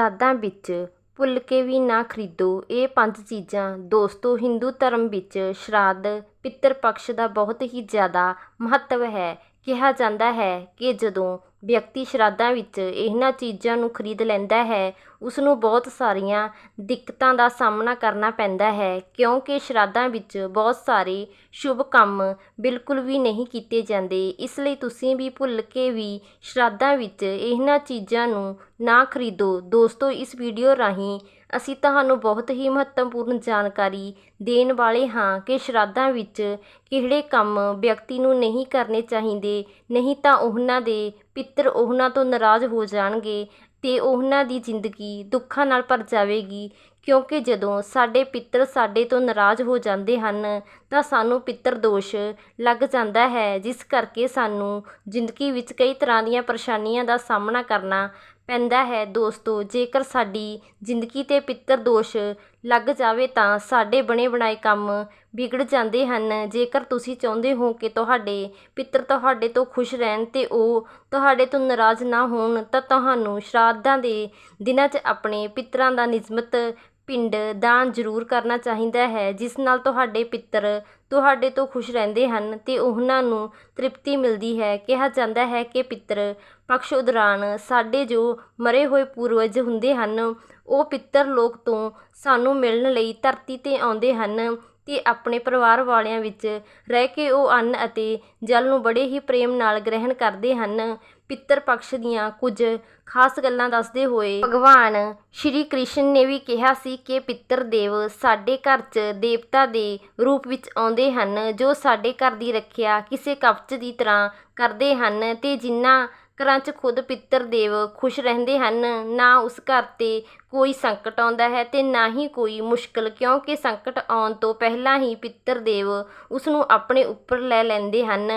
ਸ਼ਰਾਧਾਂ ਵਿੱਚ ਭੁੱਲ ਕੇ ਵੀ ਨਾ ਖਰੀਦੋ। ਇਹ ਪੰਜ ਚੀਜ਼ਾਂ ਦੋਸਤੋ, ਹਿੰਦੂ ਧਰਮ ਵਿੱਚ ਸ਼ਰਾਧ, ਪਿਤਰ ਪਕਸ਼ ਦਾ ਬਹੁਤ ਹੀ ਜ਼ਿਆਦਾ ਮਹੱਤਵ ਹੈ। ਕਿਹਾ ਜਾਂਦਾ ਹੈ ਕਿ ਜਦੋਂ ਵਿਅਕਤੀ ਸ਼ਰਾਧਾਂ ਵਿੱਚ ਇਹਨਾਂ ਚੀਜ਼ਾਂ ਨੂੰ ਖਰੀਦ ਲੈਂਦਾ ਹੈ ਉਸ ਨੂੰ ਬਹੁਤ ਸਾਰੀਆਂ ਦਿੱਕਤਾਂ ਦਾ ਸਾਹਮਣਾ ਕਰਨਾ ਪੈਂਦਾ ਹੈ, ਕਿਉਂਕਿ ਸ਼ਰਾਧਾਂ ਵਿੱਚ ਬਹੁਤ ਸਾਰੇ ਸ਼ੁਭ ਕੰਮ ਬਿਲਕੁਲ ਵੀ ਨਹੀਂ ਕੀਤੇ ਜਾਂਦੇ। ਇਸ ਲਈ ਤੁਸੀਂ ਵੀ ਭੁੱਲ ਕੇ ਵੀ ਸ਼ਰਾਧਾਂ ਵਿੱਚ ਇਹਨਾਂ ਚੀਜ਼ਾਂ ਨੂੰ ਨਾ ਖਰੀਦੋ। ਦੋਸਤੋ, ਇਸ ਵੀਡੀਓ ਰਾਹੀਂ ਅਸੀਂ ਤੁਹਾਨੂੰ ਬਹੁਤ ਹੀ ਮਹੱਤਵਪੂਰਨ ਜਾਣਕਾਰੀ ਦੇਣ ਵਾਲੇ ਹਾਂ ਕਿ ਸ਼ਰਾਧਾਂ ਵਿੱਚ ਕਿਹੜੇ ਕੰਮ ਵਿਅਕਤੀ ਨੂੰ ਨਹੀਂ ਕਰਨੇ ਚਾਹੀਦੇ, ਨਹੀਂ ਤਾਂ ਉਹਨਾਂ ਦੇ ਪਿੱਤਰ ਉਹਨਾਂ ਤੋਂ ਨਾਰਾਜ਼ ਹੋ ਜਾਣਗੇ ਅਤੇ ਉਹਨਾਂ ਦੀ ਜ਼ਿੰਦਗੀ ਦੁੱਖਾਂ ਨਾਲ ਭਰ ਜਾਵੇਗੀ। ਕਿਉਂਕਿ ਜਦੋਂ ਸਾਡੇ ਪਿੱਤਰ ਸਾਡੇ ਤੋਂ ਨਾਰਾਜ਼ ਹੋ ਜਾਂਦੇ ਹਨ, ਤਾਂ ਸਾਨੂੰ ਪਿੱਤਰ ਦੋਸ਼ ਲੱਗ ਜਾਂਦਾ ਹੈ, ਜਿਸ ਕਰਕੇ ਸਾਨੂੰ ਜ਼ਿੰਦਗੀ ਵਿੱਚ ਕਈ ਤਰ੍ਹਾਂ ਦੀਆਂ ਪਰੇਸ਼ਾਨੀਆਂ ਦਾ ਸਾਹਮਣਾ ਕਰਨਾ ਪੈਂਦਾ ਹੈ ਦੋਸਤੋ। ਜੇਕਰ ਸਾਡੀ ਜ਼ਿੰਦਗੀ 'ਤੇ ਪਿੱਤਰ ਦੋਸ਼ ਲੱਗ ਜਾਵੇ ਤਾਂ ਸਾਡੇ ਬਣੇ ਬਣਾਏ ਕੰਮ ਵਿਗੜ ਜਾਂਦੇ ਹਨ। ਜੇਕਰ ਤੁਸੀਂ ਚਾਹੁੰਦੇ ਹੋ ਕਿ ਤੁਹਾਡੇ ਪਿੱਤਰ ਤੁਹਾਡੇ ਤੋਂ ਖੁਸ਼ ਰਹਿਣ ਅਤੇ ਉਹ ਤੁਹਾਡੇ ਤੋਂ ਨਾਰਾਜ਼ ਨਾ ਹੋਣ, ਤਾਂ ਤੁਹਾਨੂੰ ਸ਼ਰਾਧਾਂ ਦੇ ਦਿਨਾਂ 'ਚ ਆਪਣੇ ਪਿੱਤਰਾਂ ਦਾ ਨਿਯਮਤ ਪਿੰਡ ਦਾਨ ਜ਼ਰੂਰ ਕਰਨਾ ਚਾਹੀਦਾ ਹੈ, ਜਿਸ ਨਾਲ ਤੁਹਾਡੇ ਪਿੱਤਰ ਤੁਹਾਡੇ ਤੋਂ ਖੁਸ਼ ਰਹਿੰਦੇ ਹਨ ਅਤੇ ਉਹਨਾਂ ਨੂੰ ਤ੍ਰਿਪਤੀ ਮਿਲਦੀ ਹੈ। ਕਿਹਾ ਜਾਂਦਾ ਹੈ ਕਿ ਪਿੱਤਰ ਪਕਸ਼ ਦੌਰਾਨ ਸਾਡੇ ਜੋ ਮਰੇ ਹੋਏ ਪੂਰਵਜ ਹੁੰਦੇ ਹਨ, ਉਹ ਪਿੱਤਰ ਲੋਕ ਤੋਂ ਸਾਨੂੰ ਮਿਲਣ ਲਈ ਧਰਤੀ ਤੇ ਆਉਂਦੇ ਹਨ ਅਤੇ ਆਪਣੇ ਪਰਿਵਾਰ ਵਾਲਿਆਂ ਵਿੱਚ ਰਹਿ ਕੇ ਉਹ ਅੰਨ ਅਤੇ ਜਲ ਨੂੰ ਬੜੇ ਹੀ ਪ੍ਰੇਮ ਨਾਲ ਗ੍ਰਹਿਣ ਕਰਦੇ ਹਨ। ਪਿੱਤਰ ਪਕਸ਼ ਦੀਆਂ ਕੁਝ ਖਾਸ ਗੱਲਾਂ ਦੱਸਦੇ ਹੋਏ ਭਗਵਾਨ ਸ਼੍ਰੀ ਕ੍ਰਿਸ਼ਨ ਨੇ ਵੀ ਕਿਹਾ ਸੀ ਕਿ ਪਿੱਤਰ ਦੇਵ ਸਾਡੇ ਘਰ 'ਚ ਦੇਵਤਾ ਦੇ ਰੂਪ ਵਿੱਚ ਆਉਂਦੇ ਹਨ, ਜੋ ਸਾਡੇ ਘਰ ਦੀ ਰੱਖਿਆ ਕਿਸੇ ਕਵਚ ਦੀ ਤਰ੍ਹਾਂ ਕਰਦੇ ਹਨ ਤੇ ਜਿਨ੍ਹਾਂ ਘਰਾਂ 'ਚ ਖੁਦ ਪਿੱਤਰ ਦੇਵ ਖੁਸ਼ ਰਹਿੰਦੇ ਹਨ, ਨਾ ਉਸ ਘਰ 'ਤੇ ਕੋਈ ਸੰਕਟ ਆਉਂਦਾ ਹੈ ਤੇ ਨਾ ਹੀ ਕੋਈ ਮੁਸ਼ਕਲ, ਕਿਉਂਕਿ ਸੰਕਟ ਆਉਣ ਤੋਂ ਪਹਿਲਾਂ ਹੀ ਪਿੱਤਰ ਦੇਵ ਉਸ ਨੂੰ ਆਪਣੇ ਉੱਪਰ ਲੈ ਲੈਂਦੇ ਹਨ।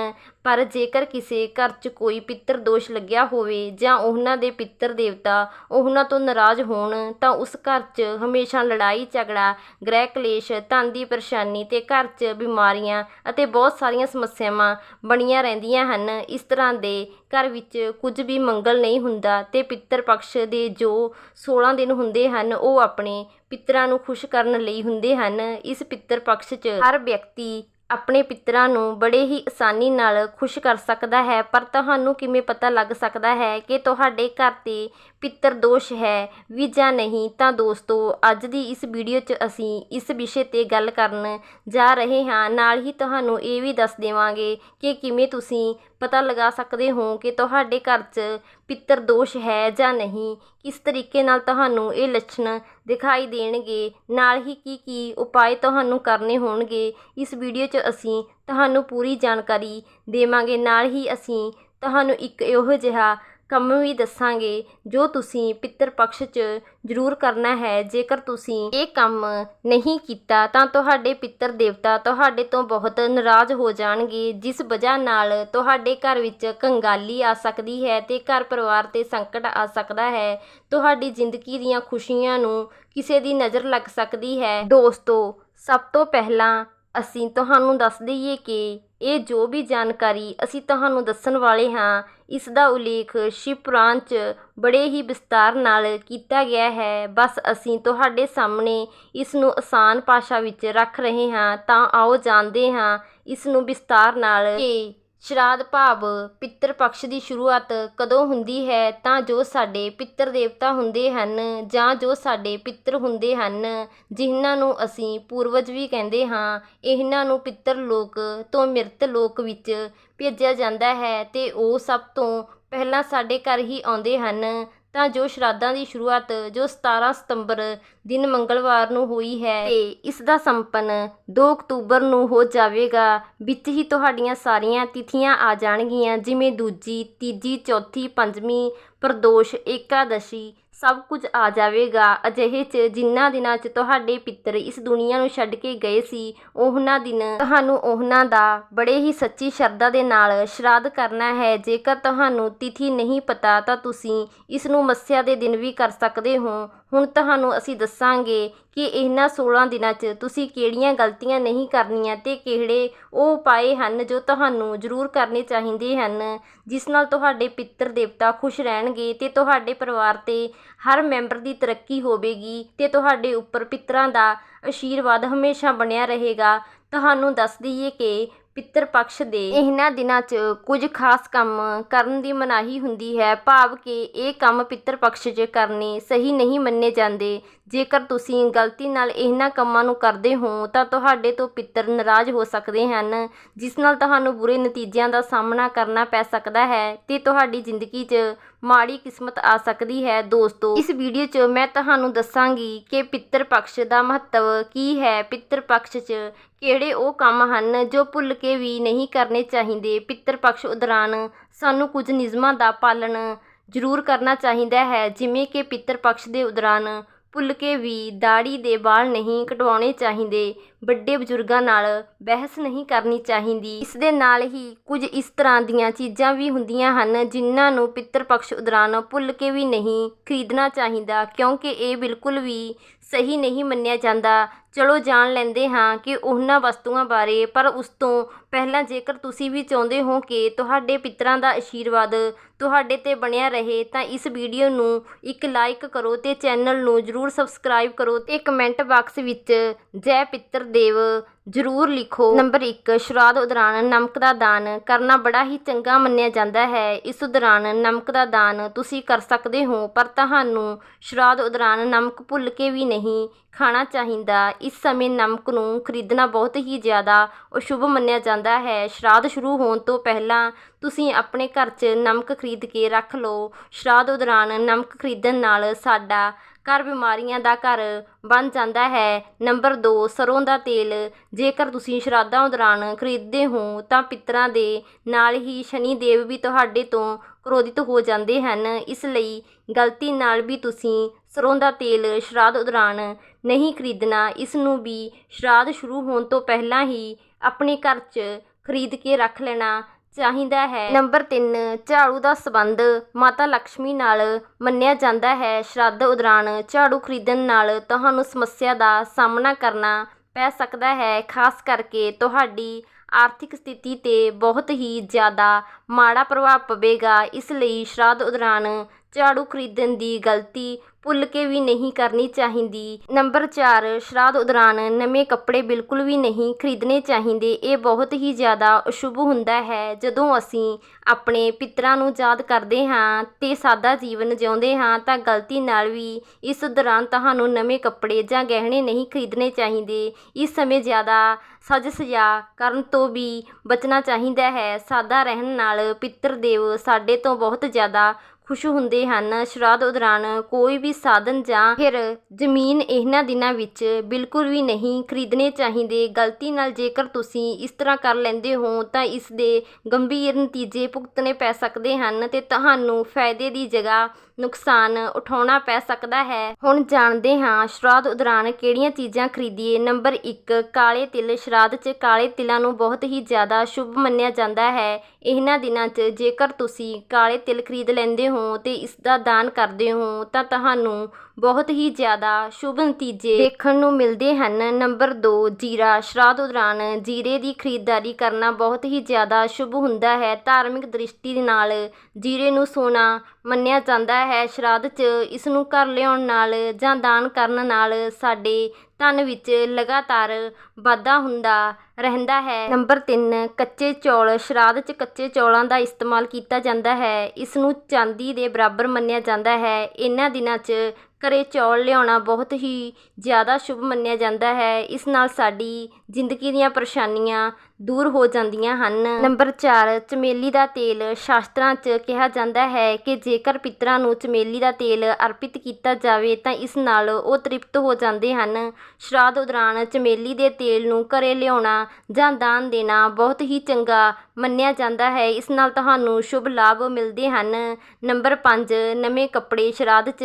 ਪਰ ਜੇਕਰ ਕਿਸੇ ਘਰ 'ਚ ਕੋਈ ਪਿੱਤਰ ਦੋਸ਼ ਲੱਗਿਆ ਹੋਵੇ ਜਾਂ ਉਹਨਾਂ ਦੇ ਪਿੱਤਰ ਦੇਵਤਾ ਉਹਨਾਂ ਤੋਂ ਨਾਰਾਜ਼ ਹੋਣ, ਤਾਂ ਉਸ ਘਰ 'ਚ ਹਮੇਸ਼ਾ ਲੜਾਈ, ਝਗੜਾ, ਗ੍ਰਹਿ ਕਲੇਸ਼, ਧਨ ਦੀ ਪਰੇਸ਼ਾਨੀ ਤੇ ਘਰ 'ਚ ਬਿਮਾਰੀਆਂ ਅਤੇ ਬਹੁਤ ਸਾਰੀਆਂ ਸਮੱਸਿਆਵਾਂ ਬਣੀਆਂ ਰਹਿੰਦੀਆਂ ਹਨ। ਇਸ ਤਰ੍ਹਾਂ ਦੇ ਘਰ ਵਿੱਚ ਕੁਝ ਵੀ ਮੰਗਲ ਨਹੀਂ ਹੁੰਦਾ ਤੇ ਪਿੱਤਰ ਪਕਸ਼ ਦੇ ਜੋ 16 ਦਿਨ ਹੁੰਦੇ ਹਨ, ਉਹ ਆਪਣੇ ਪਿੱਤਰਾਂ ਨੂੰ ਖੁਸ਼ ਕਰਨ ਲਈ ਹੁੰਦੇ ਹਨ। ਇਸ ਪਿੱਤਰ ਪਕਸ਼ 'ਚ ਹਰ ਵਿਅਕਤੀ ਆਪਣੇ ਪਿੱਤਰਾਂ ਨੂੰ ਬੜੇ ਹੀ ਆਸਾਨੀ ਨਾਲ ਖੁਸ਼ ਕਰ ਸਕਦਾ ਹੈ। ਪਰ ਤੁਹਾਨੂੰ ਕਿਵੇਂ ਪਤਾ ਲੱਗ ਸਕਦਾ ਹੈ ਕਿ ਤੁਹਾਡੇ ਘਰ 'ਤੇ ਪਿੱਤਰ ਦੋਸ਼ ਹੈ, ਵੀ ਜਾਂ ਨਹੀਂ, ਤਾਂ ਦੋਸਤੋ, ਅੱਜ ਦੀ ਇਸ ਵੀਡੀਓ 'ਚ ਅਸੀਂ ਇਸ ਵਿਸ਼ੇ ਤੇ ਗੱਲ ਕਰਨ ਜਾ ਰਹੇ ਹਾਂ। ਨਾਲ ਹੀ ਤੁਹਾਨੂੰ ਇਹ ਵੀ ਦੱਸ ਦੇਵਾਂਗੇ ਕਿ ਕਿਵੇਂ ਤੁਸੀਂ ਪਤਾ ਲਗਾ ਸਕਦੇ ਹੋ ਕਿ ਤੁਹਾਡੇ ਘਰ 'ਚ ਪਿੱਤਰ ਦੋਸ਼ ਹੈ ਜਾਂ ਨਹੀਂ। ਕਿਸ ਤਰੀਕੇ ਨਾਲ ਤੁਹਾਨੂੰ ਇਹ ਲੱਛਣ ਦਿਖਾਈ ਦੇਣਗੇ, ਨਾਲ ਹੀ ਕੀ ਕੀ ਉਪਾਅ ਤੁਹਾਨੂੰ ਕਰਨੇ ਹੋਣਗੇ, ਇਸ ਵੀਡੀਓ 'ਚ ਅਸੀਂ ਤੁਹਾਨੂੰ ਪੂਰੀ ਜਾਣਕਾਰੀ ਦੇਵਾਂਗੇ। ਨਾਲ ਹੀ ਅਸੀਂ ਤੁਹਾਨੂੰ ਇੱਕ ਇਹੋ ਜਿਹਾ ਕੰਮ ਵੀ ਦੱਸਾਂਗੇ, ਜੋ ਤੁਸੀਂ ਪਿੱਤਰ ਪਕਸ਼ 'ਚ ਜ਼ਰੂਰ ਕਰਨਾ ਹੈ। ਜੇਕਰ ਤੁਸੀਂ ਇਹ ਕੰਮ ਨਹੀਂ ਕੀਤਾ, ਤਾਂ ਤੁਹਾਡੇ ਪਿੱਤਰ ਦੇਵਤਾ ਤੁਹਾਡੇ ਤੋਂ ਬਹੁਤ ਨਾਰਾਜ਼ ਹੋ ਜਾਣਗੇ, ਜਿਸ ਵਜ੍ਹਾ ਨਾਲ ਤੁਹਾਡੇ ਘਰ ਵਿੱਚ ਕੰਗਾਲੀ ਆ ਸਕਦੀ ਹੈ ਤੇ ਘਰ ਪਰਿਵਾਰ ਤੇ ਸੰਕਟ ਆ ਸਕਦਾ ਹੈ। ਤੁਹਾਡੀ ਜ਼ਿੰਦਗੀ ਦੀਆਂ ਖੁਸ਼ੀਆਂ ਨੂੰ ਕਿਸੇ ਦੀ ਨਜ਼ਰ ਲੱਗ ਸਕਦੀ ਹੈ। ਦੋਸਤੋ, ਸਭ ਤੋਂ ਪਹਿਲਾਂ ਅਸੀਂ ਤੁਹਾਨੂੰ ਦੱਸ ਦਈਏ ਕਿ ਇਹ ਜੋ ਵੀ ਜਾਣਕਾਰੀ ਅਸੀਂ ਤੁਹਾਨੂੰ ਦੱਸਣ ਵਾਲੇ ਹਾਂ, ਇਸ ਦਾ ਉਲੇਖ ਸ਼ਿਵ ਪੁਰਾਣ 'ਚ ਬੜੇ ਹੀ ਵਿਸਤਾਰ ਨਾਲ ਕੀਤਾ ਗਿਆ ਹੈ। ਬਸ ਅਸੀਂ ਤੁਹਾਡੇ ਸਾਹਮਣੇ ਇਸ ਨੂੰ ਆਸਾਨ ਭਾਸ਼ਾ ਵਿੱਚ ਰੱਖ ਰਹੇ ਹਾਂ ਤਾਂ ਆਓ ਜਾਣਦੇ ਹਾਂ ਇਸ ਨੂੰ ਵਿਸਤਾਰ ਨਾਲ ਕਿ ਸ਼ਰਾਧ ਭਾਵ ਪਿੱਤਰ ਪਕਸ਼ ਦੀ ਸ਼ੁਰੂਆਤ ਕਦੋਂ ਹੁੰਦੀ ਹੈ? ਤਾਂ ਜੋ ਸਾਡੇ ਪਿੱਤਰ ਦੇਵਤਾ ਹੁੰਦੇ ਹਨ ਜਾਂ ਜੋ ਸਾਡੇ ਪਿੱਤਰ ਹੁੰਦੇ ਹਨ, ਜਿਨ੍ਹਾਂ ਨੂੰ ਅਸੀਂ ਪੂਰਵਜ ਵੀ ਕਹਿੰਦੇ ਹਾਂ, ਇਹਨਾਂ ਨੂੰ ਪਿੱਤਰ ਲੋਕ ਤੋਂ ਮ੍ਰਿਤ ਲੋਕ ਵਿੱਚ ਭੇਜਿਆ ਜਾਂਦਾ ਹੈ ਅਤੇ ਉਹ ਸਭ ਤੋਂ ਪਹਿਲਾਂ ਸਾਡੇ ਘਰ ਹੀ ਆਉਂਦੇ ਹਨ। ਤਾਂ ਜੋ ਸ਼ਰਾਧਾਂ ਦੀ ਸ਼ੁਰੂਆਤ ਜੋ 17 ਸਤੰਬਰ ਦਿਨ ਮੰਗਲਵਾਰ ਨੂੰ ਹੋਈ ਹੈ ਤੇ ਇਸ ਦਾ ਸੰਪਨ 2 ਅਕਤੂਬਰ ਨੂੰ ਹੋ ਜਾਵੇਗਾ, ਵਿੱਚ ਹੀ ਤੁਹਾਡੀਆਂ ਸਾਰੀਆਂ ਤਿਥੀਆਂ ਆ ਜਾਣਗੀਆਂ, ਜਿਵੇਂ ਦੂਜੀ, ਤੀਜੀ, ਚੌਥੀ, ਪੰਜਵੀਂ, ਪ੍ਰਦੋਸ਼ ਏਕਾਦਸ਼ੀ ਸਭ ਕੁਝ ਆ ਜਾਵੇਗਾ। ਅਜਿਹੇ 'ਚ ਜਿਨ੍ਹਾਂ ਦਿਨਾਂ 'ਚ ਤੁਹਾਡੇ ਪਿੱਤਰ ਇਸ ਦੁਨੀਆ ਨੂੰ ਛੱਡ ਕੇ ਗਏ ਸੀ, ਉਹਨਾਂ ਦਿਨ ਤੁਹਾਨੂੰ ਉਹਨਾਂ ਦਾ ਬੜੇ ਹੀ ਸੱਚੀ ਸ਼ਰਧਾ ਦੇ ਨਾਲ ਸ਼ਰਾਧ ਕਰਨਾ ਹੈ। ਜੇਕਰ ਤੁਹਾਨੂੰ ਤਿਥੀ ਨਹੀਂ ਪਤਾ ਤਾਂ ਤੁਸੀਂ ਇਸ ਨੂੰ ਮੱਸਿਆ ਦੇ ਦਿਨ ਵੀ ਕਰ ਸਕਦੇ ਹੋ। ਹੁਣ ਤੁਹਾਨੂੰ ਅਸੀਂ ਦੱਸਾਂਗੇ ਕਿ ਇਹਨਾਂ 16 ਦਿਨਾਂ 'ਚ ਤੁਸੀਂ ਕਿਹੜੀਆਂ ਗਲਤੀਆਂ ਨਹੀਂ ਕਰਨੀਆਂ ਤੇ ਕਿਹੜੇ ਉਹ ਉਪਾਏ ਹਨ ਜੋ ਤੁਹਾਨੂੰ ਜ਼ਰੂਰ ਕਰਨੇ ਚਾਹੀਦੇ ਹਨ, ਜਿਸ ਨਾਲ ਤੁਹਾਡੇ ਪਿੱਤਰ ਦੇਵਤਾ ਖੁਸ਼ ਰਹਿਣਗੇ ਤੇ ਤੁਹਾਡੇ ਪਰਿਵਾਰ ਤੇ ਹਰ ਮੈਂਬਰ ਦੀ ਤਰੱਕੀ ਹੋਵੇਗੀ ਤੇ ਤੁਹਾਡੇ ਉੱਪਰ ਪਿੱਤਰਾਂ ਦਾ ਆਸ਼ੀਰਵਾਦ ਹਮੇਸ਼ਾ ਬਣਿਆ ਰਹੇਗਾ। ਤੁਹਾਨੂੰ ਦੱਸ ਦਈਏ ਕਿ ਪਿੱਤਰ ਪਕਸ਼ ਦੇ ਇਹਨਾਂ ਦਿਨਾਂ 'ਚ ਕੁਝ ਖਾਸ ਕੰਮ ਕਰਨ ਦੀ ਮਨਾਹੀ ਹੁੰਦੀ ਹੈ। ਭਾਵ ਕਿ ਇਹ ਕੰਮ ਪਿੱਤਰ ਪਕਸ਼ 'ਚ ਕਰਨੇ ਸਹੀ ਨਹੀਂ ਮੰਨੇ ਜਾਂਦੇ। ਜੇਕਰ ਤੁਸੀਂ ਗਲਤੀ ਨਾਲ ਇਹਨਾਂ ਕੰਮਾਂ ਨੂੰ ਕਰਦੇ ਹੋ, ਤਾਂ ਤੁਹਾਡੇ ਤੋਂ ਪਿੱਤਰ ਨਾਰਾਜ਼ ਹੋ ਸਕਦੇ ਹਨ, ਜਿਸ ਨਾਲ ਤੁਹਾਨੂੰ ਬੁਰੇ ਨਤੀਜਿਆਂ ਦਾ ਸਾਹਮਣਾ ਕਰਨਾ ਪੈ ਸਕਦਾ ਹੈ ਤੇ ਤੁਹਾਡੀ ਜ਼ਿੰਦਗੀ 'ਚ ਮਾੜੀ ਕਿਸਮਤ ਆ ਸਕਦੀ ਹੈ, ਦੋਸਤੋ। ਇਸ ਵੀਡੀਓ 'ਚ ਮੈਂ ਤੁਹਾਨੂੰ ਦੱਸਾਂਗੀ ਕਿ ਪਿੱਤਰ ਪਕਸ਼ ਦਾ ਮਹੱਤਵ ਕੀ ਹੈ। ਪਿੱਤਰ ਪਕਸ਼ 'ਚ ਕਿਹੜੇ ਉਹ ਕੰਮ ਹਨ ਜੋ ਭੁੱਲ ਕੇ ਵੀ ਨਹੀਂ ਕਰਨੇ ਚਾਹੀਦੇ? ਪਿੱਤਰ ਪਕਸ਼ ਦੌਰਾਨ ਸਾਨੂੰ ਕੁਝ ਨਿਯਮਾਂ ਦਾ ਪਾਲਣ ਜ਼ਰੂਰ ਕਰਨਾ ਚਾਹੀਦਾ ਹੈ, ਜਿਵੇਂ ਕਿ ਪਿੱਤਰ ਪਕਸ਼ ਦੇ ਦੌਰਾਨ ਭੁੱਲ ਕੇ ਵੀ ਦਾੜੀ ਦੇ ਵਾਲ ਨਹੀਂ ਕਟਵਾਉਣੇ ਚਾਹੀਦੇ। ਵੱਡੇ ਬਜ਼ੁਰਗਾਂ ਨਾਲ ਬਹਿਸ ਨਹੀਂ ਕਰਨੀ ਚਾਹੀਦੀ। ਇਸ ਦੇ ਨਾਲ ਹੀ ਕੁਝ ਇਸ ਤਰ੍ਹਾਂ ਦੀਆਂ ਚੀਜ਼ਾਂ ਵੀ ਹੁੰਦੀਆਂ ਹਨ ਜਿਨ੍ਹਾਂ ਨੂੰ ਪਿੱਤਰ ਪਕਸ਼ ਦੌਰਾਨ ਭੁੱਲ ਕੇ ਵੀ ਨਹੀਂ ਖਰੀਦਣਾ ਚਾਹੀਦਾ ਕਿਉਂਕਿ ਇਹ ਬਿਲਕੁਲ ਵੀ ਸਹੀ ਨਹੀਂ ਮੰਨਿਆ ਜਾਂਦਾ। ਚਲੋ ਜਾਣ ਲੈਂਦੇ ਹਾਂ ਕਿ ਉਹਨਾਂ ਵਸਤੂਆਂ ਬਾਰੇ, ਪਰ ਉਸ ਤੋਂ ਪਹਿਲਾਂ ਜੇਕਰ ਤੁਸੀਂ ਵੀ ਚਾਹੁੰਦੇ ਹੋ ਕਿ ਤੁਹਾਡੇ ਪਿੱਤਰਾਂ ਦਾ ਆਸ਼ੀਰਵਾਦ ਤੁਹਾਡੇ ਤੇ ਬਣਿਆ ਰਹੇ, ਤਾਂ ਇਸ ਵੀਡੀਓ ਨੂੰ ਇੱਕ ਲਾਈਕ ਕਰੋ ਅਤੇ ਚੈਨਲ ਨੂੰ ਜਰੂਰ ਸਬਸਕ੍ਰਾਈਬ ਕਰੋ ਅਤੇ ਕਮੈਂਟ ਬਾਕਸ ਵਿੱਚ ਜੈ ਪਿੱਤਰ ਦੇਵ ਜ਼ਰੂਰ ਲਿਖੋ। ਨੰਬਰ 1 ਸ਼ਰਾਧ ਦੌਰਾਨ ਨਮਕ ਦਾ ਦਾਨ ਕਰਨਾ ਬੜਾ ਹੀ ਚੰਗਾ ਮੰਨਿਆ ਜਾਂਦਾ ਹੈ। ਇਸ ਦੌਰਾਨ ਨਮਕ ਦਾ ਦਾਨ ਤੁਸੀਂ ਕਰ ਸਕਦੇ ਹੋ, ਪਰ ਤੁਹਾਨੂੰ ਸ਼ਰਾਧ ਦੌਰਾਨ ਨਮਕ ਭੁੱਲ ਕੇ ਵੀ ਨਹੀਂ ਖਾਣਾ ਚਾਹੀਦਾ। ਇਸ ਸਮੇਂ ਨਮਕ ਨੂੰ ਖਰੀਦਣਾ ਬਹੁਤ ਹੀ ਜ਼ਿਆਦਾ ਅਸ਼ੁਭ ਮੰਨਿਆ ਜਾਂਦਾ ਹੈ। ਸ਼ਰਾਧ ਸ਼ੁਰੂ ਹੋਣ ਤੋਂ ਪਹਿਲਾਂ ਤੁਸੀਂ ਆਪਣੇ ਘਰ 'ਚ ਨਮਕ ਖਰੀਦ ਕੇ ਰੱਖ ਲਓ। ਸ਼ਰਾਧ ਦੌਰਾਨ ਨਮਕ ਖਰੀਦਣ ਨਾਲ ਸਾਡਾ ਘਰ ਬਿਮਾਰੀਆਂ ਦਾ ਘਰ ਬਣ ਜਾਂਦਾ ਹੈ। ਨੰਬਰ 2 ਸਰੋਂ ਦਾ ਤੇਲ। ਜੇਕਰ ਤੁਸੀਂ ਸ਼ਰਾਧਾਂ ਦੌਰਾਨ ਖਰੀਦਦੇ ਹੋ, ਤਾਂ ਪਿੱਤਰਾਂ ਦੇ ਨਾਲ ਹੀ ਸ਼ਨੀ ਦੇਵ ਵੀ ਤੁਹਾਡੇ ਤੋਂ ਕ੍ਰੋਧਿਤ ਹੋ ਜਾਂਦੇ ਹਨ। ਇਸ ਲਈ ਗਲਤੀ ਨਾਲ ਵੀ ਤੁਸੀਂ ਸਰੋਂ ਦਾ ਤੇਲ ਸ਼ਰਾਧ ਦੌਰਾਨ ਨਹੀਂ ਖਰੀਦਣਾ। ਇਸ ਨੂੰ ਵੀ ਸ਼ਰਾਧ ਸ਼ੁਰੂ ਹੋਣ ਤੋਂ ਪਹਿਲਾਂ ਹੀ ਆਪਣੇ ਘਰ 'ਚ ਖਰੀਦ ਕੇ ਰੱਖ ਲੈਣਾ ਚਾਹੀਦਾ ਹੈ। ਨੰਬਰ 3 ਝਾੜੂ ਦਾ ਸਬੰਧ ਮਾਤਾ ਲక్ష్ਮੀ ਨਾਲ ਮੰਨਿਆ ਜਾਂਦਾ ਹੈ। ਸ਼ਰਾਧ ਦੌਰਾਨ ਝਾੜੂ ਖਰੀਦਣ ਨਾਲ ਤੁਹਾਨੂੰ ਸਮੱਸਿਆ ਦਾ ਸਾਹਮਣਾ ਕਰਨਾ ਪੈ ਸਕਦਾ ਹੈ। ਖਾਸ ਕਰਕੇ ਤੁਹਾਡੀ ਆਰਥਿਕ ਸਥਿਤੀ ਤੇ ਬਹੁਤ ਹੀ ਜ਼ਿਆਦਾ ਮਾੜਾ ਪ੍ਰਭਾਵ ਪਵੇਗਾ। ਇਸ ਲਈ ਸ਼ਰਾਧ ਦੌਰਾਨ ਝਾੜੂ ਖਰੀਦਣ ਦੀ ਗਲਤੀ ਭੁੱਲ ਕੇ ਵੀ ਨਹੀਂ ਕਰਨੀ ਚਾਹੀਦੀ। ਨੰਬਰ 4 ਸ਼ਰਾਧ ਦੌਰਾਨ ਨਵੇਂ ਕੱਪੜੇ ਬਿਲਕੁਲ ਵੀ ਨਹੀਂ ਖਰੀਦਣੇ ਚਾਹੀਦੇ। ਇਹ ਬਹੁਤ ਹੀ ਜ਼ਿਆਦਾ ਅਸ਼ੁਭ ਹੁੰਦਾ ਹੈ। ਜਦੋਂ ਅਸੀਂ ਆਪਣੇ ਪਿੱਤਰਾਂ ਨੂੰ ਯਾਦ ਕਰਦੇ ਹਾਂ ਤੇ ਸਾਦਾ ਜੀਵਨ ਜਿਉਂਦੇ ਹਾਂ ਤਾਂ ਗਲਤੀ ਨਾਲ ਵੀ ਇਸ ਦੌਰਾਨ ਤੁਹਾਨੂੰ ਨਵੇਂ ਕੱਪੜੇ ਜਾਂ ਗਹਿਣੇ ਨਹੀਂ ਖਰੀਦਣੇ ਚਾਹੀਦੇ। ਇਸ ਸਮੇਂ ਜ਼ਿਆਦਾ ਸਜ ਸਜਾ ਕਰਨ ਤੋਂ ਵੀ ਬਚਣਾ ਚਾਹੀਦਾ ਹੈ। ਸਾਦਾ ਰਹਿਣ ਨਾਲ ਪਿੱਤਰ ਦੇਵ ਸਾਡੇ ਤੋਂ ਬਹੁਤ ਜ਼ਿਆਦਾ ਖੁਸ਼ ਹੁੰਦੇ ਹਨ। ਸ਼ਰਾਧ ਦੌਰਾਨ ਕੋਈ ਵੀ ਸਾਧਨ ਜਾਂ ਫਿਰ ਜ਼ਮੀਨ ਇਹਨਾਂ ਦਿਨਾਂ ਵਿੱਚ ਬਿਲਕੁਲ ਵੀ ਨਹੀਂ ਖਰੀਦਣੇ ਚਾਹੀਦੇ। ਗਲਤੀ ਨਾਲ ਜੇਕਰ ਤੁਸੀਂ ਇਸ ਤਰ੍ਹਾਂ ਕਰ ਲੈਂਦੇ ਹੋ ਤਾਂ ਇਸ ਦੇ ਗੰਭੀਰ ਨਤੀਜੇ ਭੁਗਤਣੇ ਪੈ ਸਕਦੇ ਹਨ ਤੇ ਤੁਹਾਨੂੰ ਫਾਇਦੇ ਦੀ ਜਗ੍ਹਾ ਨੁਕਸਾਨ ਉਠਾਉਣਾ ਪੈ ਸਕਦਾ ਹੈ। ਹੁਣ ਜਾਣਦੇ ਹਾਂ ਸ਼ਰਾਧ ਦੌਰਾਨ ਕਿਹੜੀਆਂ ਚੀਜ਼ਾਂ ਖਰੀਦੀਏ। ਨੰਬਰ 1 ਕਾਲੇ ਤਿਲ। ਸ਼ਰਾਧ 'ਚ ਕਾਲੇ ਤਿਲਾਂ ਨੂੰ ਬਹੁਤ ਹੀ ਜ਼ਿਆਦਾ ਸ਼ੁਭ ਮੰਨਿਆ ਜਾਂਦਾ ਹੈ। ਇਹਨਾਂ ਦਿਨਾਂ 'ਚ ਜੇਕਰ ਤੁਸੀਂ ਕਾਲੇ ਤਿਲ ਖਰੀਦ ਲੈਂਦੇ ਹੋ ਤੇ ਇਸ ਦਾ ਦਾਨ ਕਰਦੇ ਹੋ ਤਾਂ ਤੁਹਾਨੂੰ ਬਹੁਤ ਹੀ ਜ਼ਿਆਦਾ ਸ਼ੁਭ ਨਤੀਜੇ ਦੇਖਣ ਨੂੰ ਮਿਲਦੇ ਹਨ। ਨੰਬਰ 2 ਜੀਰਾ। ਸ਼ਰਾਧ ਦੌਰਾਨ ਜੀਰੇ ਦੀ ਖਰੀਦਦਾਰੀ ਕਰਨਾ ਬਹੁਤ ਹੀ ਜ਼ਿਆਦਾ ਸ਼ੁਭ ਹੁੰਦਾ ਹੈ। ਧਾਰਮਿਕ ਦ੍ਰਿਸ਼ਟੀ ਨਾਲ ਜੀਰੇ ਨੂੰ ਸੋਨਾ ਮੰਨਿਆ ਜਾਂਦਾ ਹੈ। ਸ਼ਰਾਧ 'ਚ ਇਸ ਨੂੰ ਘਰ ਲਿਆਉਣ ਨਾਲ ਜਾਂ ਦਾਨ ਕਰਨ ਨਾਲ ਸਾਡੇ ਧਨ ਵਿੱਚ ਲਗਾਤਾਰ ਵਾਧਾ ਹੁੰਦਾ ਰਹਿੰਦਾ ਹੈ। ਨੰਬਰ ਤਿੰਨ, ਕੱਚੇ ਚੌਲ, ਸ਼ਰਾਧ 'ਚ ਕੱਚੇ ਚੌਲਾਂ ਦਾ ਇਸਤੇਮਾਲ ਕੀਤਾ ਜਾਂਦਾ ਹੈ। ਇਸ ਨੂੰ ਚਾਂਦੀ ਦੇ ਬਰਾਬਰ ਮੰਨਿਆ ਜਾਂਦਾ ਹੈ। ਇਹਨਾਂ ਦਿਨਾਂ 'ਚ ਘਰੇ ਚੌਲ ਲਿਆਉਣਾ ਬਹੁਤ ਹੀ ਜ਼ਿਆਦਾ ਸ਼ੁਭ ਮੰਨਿਆ ਜਾਂਦਾ ਹੈ। ਇਸ ਨਾਲ ਸਾਡੀ ਜ਼ਿੰਦਗੀ ਦੀਆਂ ਪਰੇਸ਼ਾਨੀਆਂ ਦੂਰ ਹੋ ਜਾਂਦੀਆਂ ਹਨ। ਨੰਬਰ 4 ਚਮੇਲੀ ਦਾ ਤੇਲ। ਸ਼ਾਸਤਰਾਂ 'ਚ ਕਿਹਾ ਜਾਂਦਾ ਹੈ ਕਿ ਜੇਕਰ ਪਿਤਰਾਂ ਨੂੰ ਚਮੇਲੀ ਦਾ ਤੇਲ ਅਰਪਿਤ ਕੀਤਾ ਜਾਵੇ ਤਾਂ ਇਸ ਨਾਲ ਉਹ ਤ੍ਰਿਪਤ ਹੋ ਜਾਂਦੇ ਹਨ। ਸ਼ਰਾਧ ਦੌਰਾਨ ਚਮੇਲੀ ਦੇ ਤੇਲ ਨੂੰ ਘਰੇ ਲਿਆਉਣਾ ਜਾਂ ਦਾਨ ਦੇਣਾ ਬਹੁਤ ਹੀ ਚੰਗਾ ਮੰਨਿਆ ਜਾਂਦਾ ਹੈ। ਇਸ ਨਾਲ ਤੁਹਾਨੂੰ ਸ਼ੁਭ ਲਾਭ ਮਿਲਦੇ ਹਨ। ਨੰਬਰ 5 ਨਵੇਂ ਕੱਪੜੇ। ਸ਼ਰਾਧ 'ਚ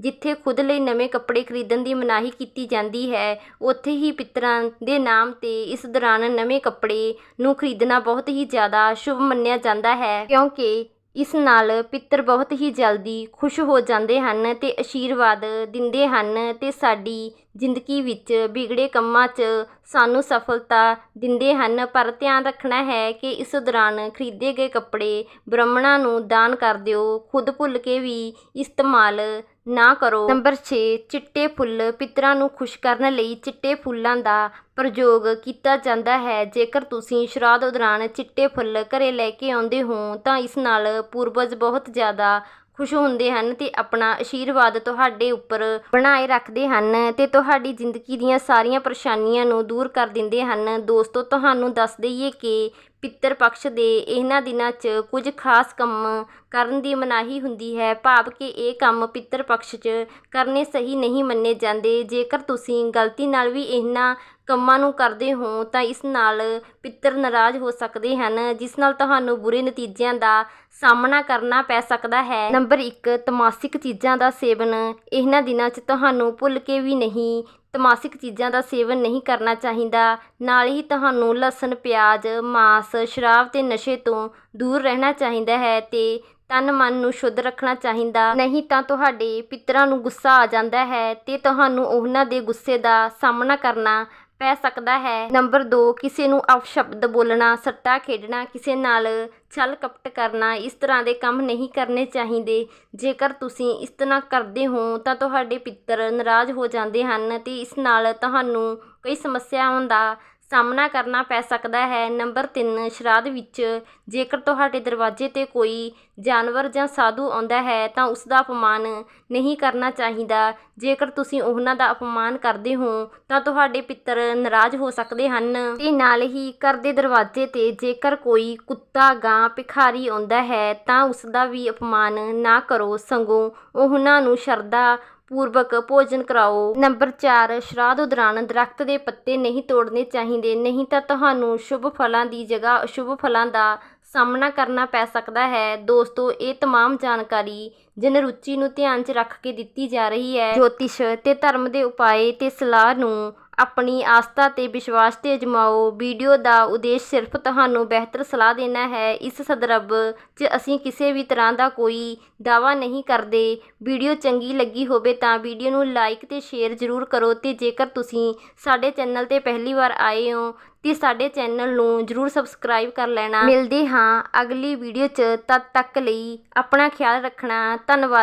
ਜਿੱਥੇ ਖੁਦ ਲਈ ਨਵੇਂ ਕੱਪੜੇ ਖਰੀਦਣ ਦੀ ਮਨਾਹੀ ਕੀਤੀ ਜਾਂਦੀ ਹੈ, ਉੱਥੇ ਹੀ ਪਿਤਰਾਂ ਦੇ ਨਾਮ ਤੇ ਇਸ ਦੌਰਾਨ ਨਵੇਂ ਕੱਪੜੇ ਕੱਪੜੇ ਨੂੰ ਖਰੀਦਣਾ ਬਹੁਤ ਹੀ ਜ਼ਿਆਦਾ ਸ਼ੁਭ ਮੰਨਿਆ ਜਾਂਦਾ ਹੈ, ਕਿਉਂਕਿ ਇਸ ਨਾਲ ਪਿੱਤਰ ਬਹੁਤ ਹੀ ਜਲਦੀ ਖੁਸ਼ ਹੋ ਜਾਂਦੇ ਹਨ ਤੇ ਅਸ਼ੀਰਵਾਦ ਦਿੰਦੇ ਹਨ ਤੇ ਸਾਡੀ ਜ਼ਿੰਦਗੀ ਵਿੱਚ ਵਿਗੜੇ ਕੰਮਾਂ 'ਚ ਸਾਨੂੰ ਸਫਲਤਾ ਦਿੰਦੇ ਹਨ। ਪਰ ਧਿਆਨ ਰੱਖਣਾ ਹੈ ਕਿ ਇਸ ਦੌਰਾਨ ਖਰੀਦੇ ਗਏ ਕੱਪੜੇ ਬ੍ਰਾਹਮਣਾਂ ਨੂੰ ਦਾਨ ਕਰ ਦਿਓ, ਖੁਦ ਭੁੱਲ ਕੇ ਵੀ ਇਸਤੇਮਾਲ ਨਾ ਕਰੋ। ਨੰਬਰ 6 ਚਿੱਟੇ ਫੁੱਲ ਪਿੱਤਰਾਂ ਨੂੰ ਖੁਸ਼ ਕਰਨ ਲਈ ਚਿੱਟੇ ਫੁੱਲਾਂ ਦਾ ਪ੍ਰਯੋਗ ਕੀਤਾ ਜਾਂਦਾ ਹੈ। ਜੇਕਰ ਤੁਸੀਂ ਸ਼ਰਾਧ ਦੌਰਾਨ ਚਿੱਟੇ ਫੁੱਲ ਘਰੇ ਲੈ ਕੇ ਆਉਂਦੇ ਹੋ, ਤਾਂ ਇਸ ਨਾਲ ਪੂਰਵਜ ਬਹੁਤ ਜ਼ਿਆਦਾ ਖੁਸ਼ ਹੁੰਦੇ ਹਨ ਤੇ ਆਪਣਾ ਆਸ਼ੀਰਵਾਦ ਤੁਹਾਡੇ ਉੱਪਰ ਬਣਾਏ ਰੱਖਦੇ ਹਨ ਤੇ ਤੁਹਾਡੀ ਜ਼ਿੰਦਗੀ ਦੀਆਂ ਸਾਰੀਆਂ ਪਰੇਸ਼ਾਨੀਆਂ ਨੂੰ ਦੂਰ ਕਰ ਦਿੰਦੇ ਹਨ। ਦੋਸਤੋ, ਤੁਹਾਨੂੰ ਦੱਸ ਦਈਏ ਕਿ ਪਿੱਤਰ ਪਕਸ਼ ਦੇ ਇਹਨਾਂ ਦਿਨਾਂ 'ਚ ਕੁਝ ਖਾਸ ਕੰਮ ਕਰਨ ਦੀ ਮਨਾਹੀ ਹੁੰਦੀ ਹੈ। ਭਾਵ ਕਿ ਇਹ ਕੰਮ ਪਿੱਤਰ ਪਕਸ਼ 'ਚ ਕਰਨੇ ਸਹੀ ਨਹੀਂ ਮੰਨੇ ਜਾਂਦੇ। ਜੇਕਰ ਤੁਸੀਂ ਗਲਤੀ ਨਾਲ ਵੀ ਇਹਨਾਂ ਕੰਮਾਂ ਨੂੰ ਕਰਦੇ ਹੋ, ਤਾਂ ਇਸ ਨਾਲ ਪਿੱਤਰ ਨਾਰਾਜ਼ ਹੋ ਸਕਦੇ ਹਨ, ਜਿਸ ਨਾਲ ਤੁਹਾਨੂੰ ਬੁਰੇ ਨਤੀਜਿਆਂ ਦਾ ਸਾਹਮਣਾ ਕਰਨਾ ਪੈ ਸਕਦਾ ਹੈ। ਨੰਬਰ 1 ਤਮਾਸਿਕ ਚੀਜ਼ਾਂ ਦਾ ਸੇਵਨ। ਇਹਨਾਂ ਦਿਨਾਂ 'ਚ ਤੁਹਾਨੂੰ ਭੁੱਲ ਕੇ ਵੀ ਨਹੀਂ ਤਮਾਸਿਕ ਚੀਜ਼ਾਂ ਦਾ ਸੇਵਨ ਨਹੀਂ ਕਰਨਾ ਚਾਹੀਦਾ। ਨਾਲ ਹੀ ਤੁਹਾਨੂੰ ਲਸਣ, ਪਿਆਜ਼, ਮਾਸ, ਸ਼ਰਾਬ ਅਤੇ ਨਸ਼ੇ ਤੋਂ ਦੂਰ ਰਹਿਣਾ ਚਾਹੀਦਾ ਹੈ ਅਤੇ ਤਨ ਮਨ ਨੂੰ ਸ਼ੁੱਧ ਰੱਖਣਾ ਚਾਹੀਦਾ। ਨਹੀਂ ਤਾਂ ਤੁਹਾਡੇ ਪਿੱਤਰਾਂ ਨੂੰ ਗੁੱਸਾ ਆ ਜਾਂਦਾ ਹੈ ਅਤੇ ਤੁਹਾਨੂੰ ਉਹਨਾਂ ਦੇ ਗੁੱਸੇ ਦਾ ਸਾਹਮਣਾ ਕਰਨਾ ਪੈ ਸਕਦਾ ਹੈ। ਨੰਬਰ 2 ਕਿਸੇ ਨੂੰ ਅਪਸ਼ਬਦ ਬੋਲਣਾ, ਸੱਟਾ ਖੇਡਣਾ, ਕਿਸੇ ਨਾਲ ਛਲ ਕਪਟ ਕਰਨਾ, ਇਸ ਤਰ੍ਹਾਂ ਦੇ ਕੰਮ ਨਹੀਂ ਕਰਨੇ ਚਾਹੀਦੇ। ਜੇਕਰ ਤੁਸੀਂ ਇਸ ਤਰ੍ਹਾਂ ਕਰਦੇ ਹੋ, ਤਾਂ ਤੁਹਾਡੇ ਪਿੱਤਰ ਨਾਰਾਜ਼ ਹੋ ਜਾਂਦੇ ਹਨ ਤੇ ਇਸ ਨਾਲ ਤੁਹਾਨੂੰ ਕਈ ਸਮੱਸਿਆਵਾਂ ਦਾ ਸਾਹਮਣਾ ਕਰਨਾ ਪੈ ਸਕਦਾ ਹੈ। ਨੰਬਰ ਤਿੰਨ, ਸ਼ਰਾਧ ਵਿੱਚ ਜੇਕਰ ਤੁਹਾਡੇ ਦਰਵਾਜ਼ੇ ਤੇ ਕੋਈ ਜਾਨਵਰ ਜਾਂ ਸਾਧੂ ਆਉਂਦਾ ਹੈ ਤਾਂ ਉਸ ਦਾ ਅਪਮਾਨ ਨਹੀਂ ਕਰਨਾ ਚਾਹੀਦਾ। ਜੇਕਰ ਤੁਸੀਂ ਉਹਨਾਂ ਦਾ ਅਪਮਾਨ ਕਰਦੇ ਹੋ ਤਾਂ ਤੁਹਾਡੇ ਪਿੱਤਰ ਨਾਰਾਜ਼ ਹੋ ਸਕਦੇ ਹਨ। ਤੇ ਨਾਲ ਹੀ ਘਰ ਦੇ ਦਰਵਾਜ਼ੇ ਤੇ ਜੇਕਰ ਕੋਈ ਕੁੱਤਾ ਗਾਂ ਭਿਖਾਰੀ ਆਉਂਦਾ ਹੈ ਤਾਂ ਉਸ ਦਾ ਵੀ ਅਪਮਾਨ ਨਾ ਕਰੋ। ਸੰਗੋਂ ਉਹਨਾਂ ਨੂੰ ਸ਼ਰਧਾ ਪੂਰਵਕ ਭੋਜਨ ਕਰਾਓ ਨੰਬਰ 4 ਸ਼ਰਾਧ ਦੌਰਾਨ ਦਰਖਤ ਦੇ ਪੱਤੇ ਨਹੀਂ ਤੋੜਨੇ ਚਾਹੀਦੇ ਨਹੀਂ ਤਾਂ ਤੁਹਾਨੂੰ ਸ਼ੁਭ ਫਲਾਂ ਦੀ ਜਗ੍ਹਾ ਅਸ਼ੁਭ ਫਲਾਂ ਦਾ ਸਾਹਮਣਾ ਕਰਨਾ ਪੈ ਸਕਦਾ ਹੈ ਦੋਸਤੋ ਇਹ तमाम ਜਾਣਕਾਰੀ ਜਨ ਰੁਚੀ ਨੂੰ ਧਿਆਨ 'ਚ ਰੱਖ ਕੇ ਦਿੱਤੀ ਜਾ ਰਹੀ ਹੈ ਜੋਤਿਸ਼ ਤੇ ਧਰਮ ਦੇ ਉਪਾਏ ਤੇ ਸਲਾਹ ਨੂੰ ਆਪਣੀ ਆਸਥਾ ਤੇ ਵਿਸ਼ਵਾਸ ਤੇ ਅਜਮਾਓ। ਵੀਡੀਓ ਦਾ ਉਦੇਸ਼ ਸਿਰਫ ਤੁਹਾਨੂੰ ਬਿਹਤਰ ਸਲਾਹ ਦੇਣਾ ਹੈ। ਇਸ ਸੰਦਰਭ 'ਚ ਅਸੀਂ ਕਿਸੇ ਵੀ ਤਰ੍ਹਾਂ ਦਾ ਕੋਈ ਦਾਅਵਾ ਨਹੀਂ ਕਰਦੇ। ਵੀਡੀਓ ਚੰਗੀ ਲੱਗੀ ਹੋਵੇ ਤਾਂ ਵੀਡੀਓ ਨੂੰ ਲਾਈਕ ਤੇ ਸ਼ੇਅਰ ਜ਼ਰੂਰ ਕਰੋ ਤੇ ਜੇਕਰ ਤੁਸੀਂ ਸਾਡੇ ਚੈਨਲ ਤੇ ਪਹਿਲੀ ਵਾਰ ਆਏ ਹੋ, ਤੇ ਸਾਡੇ ਚੈਨਲ ਨੂੰ ਜ਼ਰੂਰ ਸਬਸਕ੍ਰਾਈਬ ਕਰ ਲੈਣਾ। ਮਿਲਦੇ ਹਾਂ ਅਗਲੀ ਵੀਡੀਓ 'ਚ। ਤਦ ਤੱਕ ਲਈ ਆਪਣਾ ਖਿਆਲ ਰੱਖਣਾ। ਧੰਨਵਾਦ।